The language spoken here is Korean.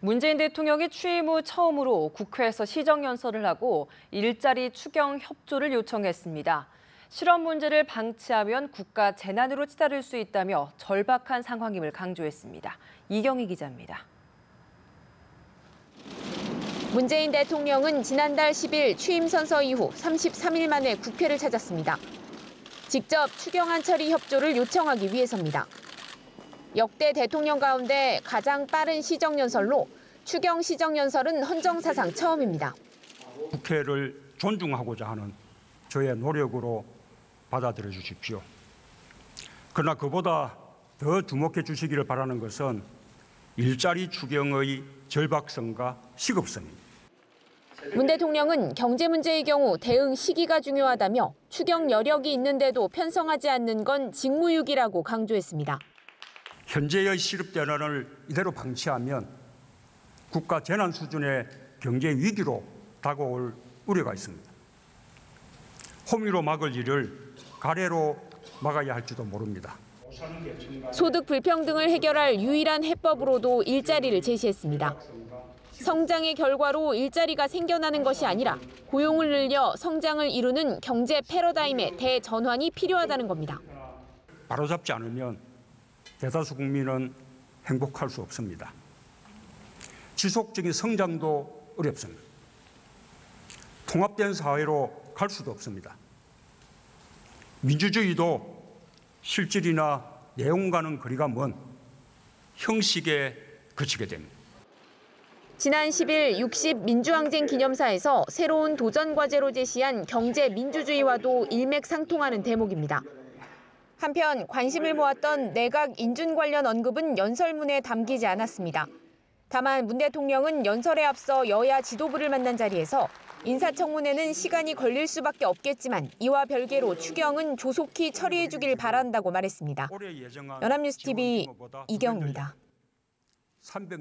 문재인 대통령이 취임 후 처음으로 국회에서 시정연설을 하고 일자리 추경 협조를 요청했습니다. 실업 문제를 방치하면 국가 재난으로 치달을 수 있다며 절박한 상황임을 강조했습니다. 이경희 기자입니다. 문재인 대통령은 지난달 10일 취임 선서 이후 33일 만에 국회를 찾았습니다. 직접 추경안 처리 협조를 요청하기 위해서입니다. 역대 대통령 가운데 가장 빠른 시정연설로 추경 시정연설은 헌정사상 처음입니다. 국회를 존중하고자 하는 저의 노력으로 받아들여 주십시오. 그러나 그보다 더 주목해 주시기를 바라는 것은 일자리 추경의 절박성과 시급성입니다. 문 대통령은 경제 문제의 경우 대응 시기가 중요하다며 추경 여력이 있는데도 편성하지 않는 건 직무유기라고 강조했습니다. 현재의 실업 대란을 이대로 방치하면 국가 재난 수준의 경제 위기로 다가올 우려가 있습니다. 호미로 막을 일을 가래로 막아야 할지도 모릅니다. 소득 불평등을 해결할 유일한 해법으로도 일자리를 제시했습니다. 성장의 결과로 일자리가 생겨나는 것이 아니라 고용을 늘려 성장을 이루는 경제 패러다임의 대전환이 필요하다는 겁니다. 바로잡지 않으면 대다수 국민은 행복할 수 없습니다. 지속적인 성장도 어렵습니다. 통합된 사회로 갈 수도 없습니다. 민주주의도 실질이나 내용과는 거리가 먼 형식에 그치게 됩니다. 지난 10일 60 민주항쟁 기념사에서 새로운 도전 과제로 제시한 경제 민주주의와도 일맥상통하는 대목입니다. 한편 관심을 모았던 내각 인준 관련 언급은 연설문에 담기지 않았습니다. 다만 문 대통령은 연설에 앞서 여야 지도부를 만난 자리에서 인사청문회는 시간이 걸릴 수밖에 없겠지만 이와 별개로 추경은 조속히 처리해 주길 바란다고 말했습니다. 연합뉴스 TV 이경입니다. 300